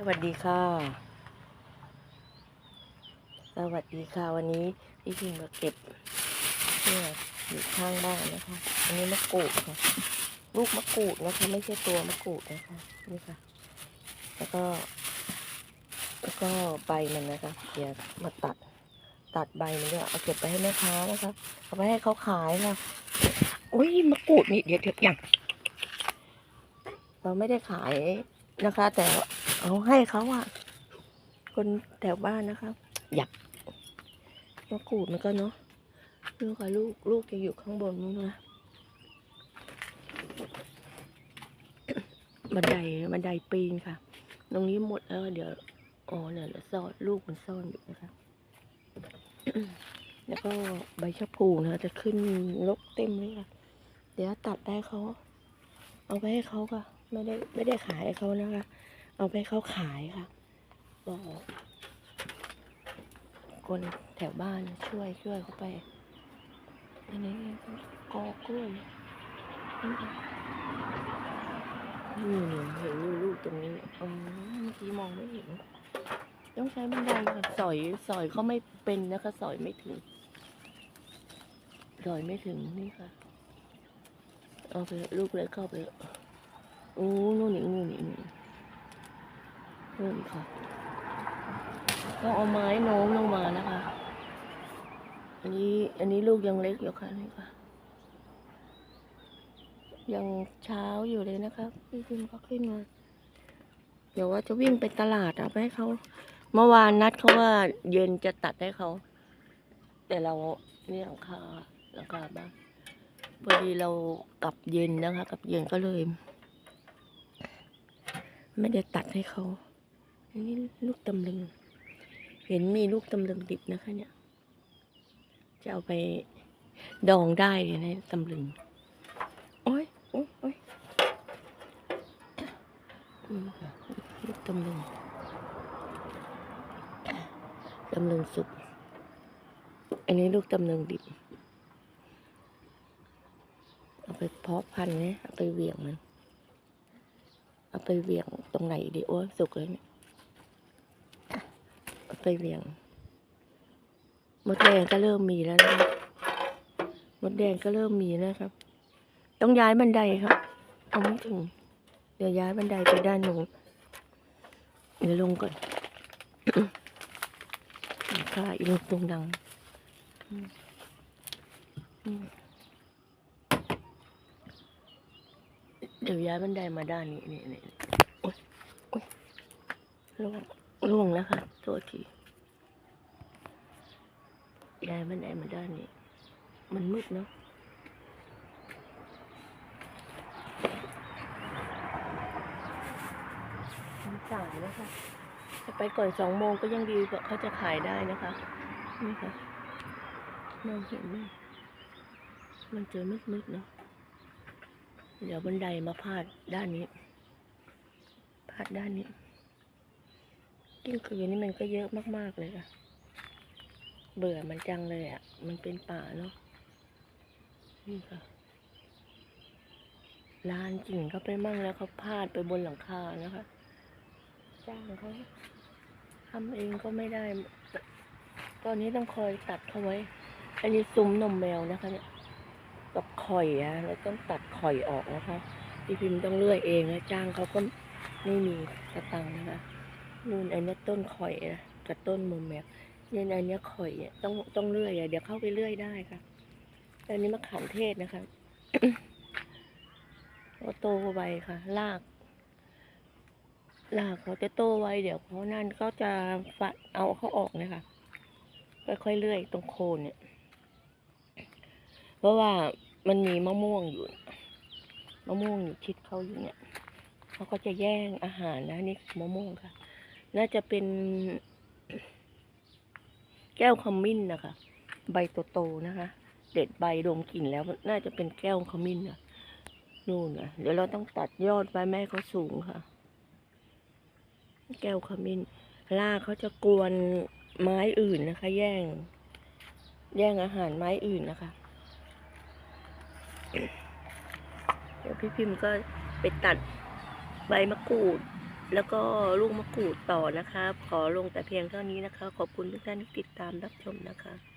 สวัสดีค่ะ สวัสดีค่ะ วันนี้พี่พิมมาเก็บเนี่ยอยู่ข้างบ้านนะคะ อันนี้มะกรูดค่ะ ลูกมะกรูดนะคะ ไม่ใช่ตัวมะกรูดนะคะ นี่ค่ะ แล้วก็ แล้วก็ใบมันนะคะเดี๋ยวมาตัด ตัดใบมันด้วยเอาเก็บไปให้แม่ค้านะคะ เอาไปให้เขาขายค่ะ อุ้ยมะกรูดนี่เดี๋ยวเดี๋ยวอย่าง เราไม่ได้ขาย นะคะ แต่เอาให้เขาอะคนแถวบ้านนะคะอยากมะกรูดมันก็เนาะลูกค่ะลูกลูกจะอยู่ข้างบนนู้นนะบันไดบันไดปีนค่ะ ตรงนี้หมดแล้วเดี๋ยวอ๋อเนี่ยซ่อนลูกมันซ่อนอยู่นะคะแล้วก็ใบชะพูนะคะจะขึ้นลกเต็มเลยค่ะ เดี๋ยวตัดได้เขา เอาไปให้เขาค่ะ ไม่ได้ไม่ได้ขายให้เขานะคะ เอาไปเขาขายค่ะบอกคนแถวบ้านช่วยช่วยเขาไป อันนี้กอกล้วยนี่เห็นลูกตรงนี้อ๋อเมื่อกี้มองไม่เห็น ต้องใช้บันไดค่ะสอยสอยเขาไม่เป็นนะคะสอยไม่ถึงสอยไม่ถึงนี่ค่ะ เอาไปลูกเล็กเข้าไป โอ้นู่นนี่นู่นนี่นู่นนู่นค่ะต้องเอาไม้โน้มลงมานะคะ อันนี้อันนี้ลูกยังเล็กอยู่ค่ะนี่ค่ะ ยังเช้าอยู่เลยนะคะพี่พิมก็ขึ้นมา เดี๋ยวว่าจะวิ่งไปตลาดเอาไปให้เขาเมื่อวานนัดเขาว่าเย็นจะตัดให้เขา แต่เรานี่หลังคาหลังคาบ้านพอดีเรากลับเย็นนะคะกลับเย็นก็เลย ไม่ได้ตัดให้เขาอันนี้ลูกตำลึง เห็นมีลูกตำลึงดิบนะคะ เนี่ย จะเอาไปดองได้เลยนะตำลึง โอ้ยโอ้ยโอ้ยลูกตำลึงตำลึงสุก อันนี้ลูกตำลึงดิบ เอาไปเพาะพันธุ์นี่ยเอาไปเหวี่ยงมัน เอาไปเวียงตรงไหนดีโอ้สุกเลยเนี่ยเอาไปเวียง มดแดงก็เริ่มมีแล้วนะมดแดงก็เริ่มมีแล้วครับ ต้องย้ายบันไดครับ เอาไม่ถึง เดี๋ยวย้ายบันไดไปด้านโน้นเดี๋ยวลงก่อนค่ะอีลูกตรงดัง อืมอืมเดี๋ยวย้ายบันไดมาด้านนี้นี่นี่โอ๊ยโอ๊ยล่วงล่วงแล้วค่ะโทษทีย้ายบันไดมาด้านนี้ มันมืดเนาะสายแล้วค่ะถ้าไปก่อนสองโมงก็ยังดีกว่าเขาจะขายได้นะคะ นี่ค่ะมองเห็นไหมมันเจอมืดๆเนาะ เดี๋ยวบันไดมาพาดด้านนี้ พาดด้านนี้กิ้งกือนี่มันก็เยอะมากๆเลยค่ะเบื่อมันจังเลยอะมันเป็นป่าเนาะ นี่ค่ะ ลานกิ่งเขาไปมั่งแล้วเขาพาดไปบนหลังคานะคะ จ้างเขาทำเองก็ไม่ได้ ตอนนี้ต้องคอยตัดเขาไว้ อันนี้ซุ้มนมแมวนะคะเนี่ย กับข่อยอะเราต้องตัด ข่อยออกนะคะ พี่พิมพ์ต้องเลื่อยเองนะจ้างเขาก็ไม่มีสตังค์นะคะนู่นอันนี้ต้นข่อยนะกับต้นนมแมวเนี่ยอันนี้ข่อยอะต้องต้องเลื่อยอะเดี๋ยวเข้าไปเลื่อยได้ค่ะอันนี้มะขามเทศนะคะก็โตไวค่ะรากรากเขาจะโตไวเดี๋ยวเขานั่นก็จะฝัดเอาเขาออกนะคะค่อยๆเลื่อยตรงโคนเนี่ย เพราะว่ามันมีมะม่วงอยู่ มะม่วงอยู่ชิดเขาอยู่เนี่ยเขาก็จะแย่งอาหารนะนี่มะม่วงค่ะ น่าจะเป็น แก้วขมิ้นนะคะ ใบโตๆนะคะ เด็ดใบดมกลิ่นแล้วน่าจะเป็นแก้วขมิ้นนะนู่นนะเดี๋ยวเราต้องตัดยอดใบแม่เขาสูงค่ะ แก้วขมิ้นรากเขาจะกวนไม้อื่นนะคะ แย่ง แย่งอาหารไม้อื่นนะคะ ดี๋ยวพี่พิมพ์ก็ไปตัดใบมะกรูด แล้วก็ลูกมะกรูดต่อนะคะ ขอลงแต่เพียงเท่านี้นะคะ ขอบคุณทุกท่านที่ติดตามรับชมนะคะ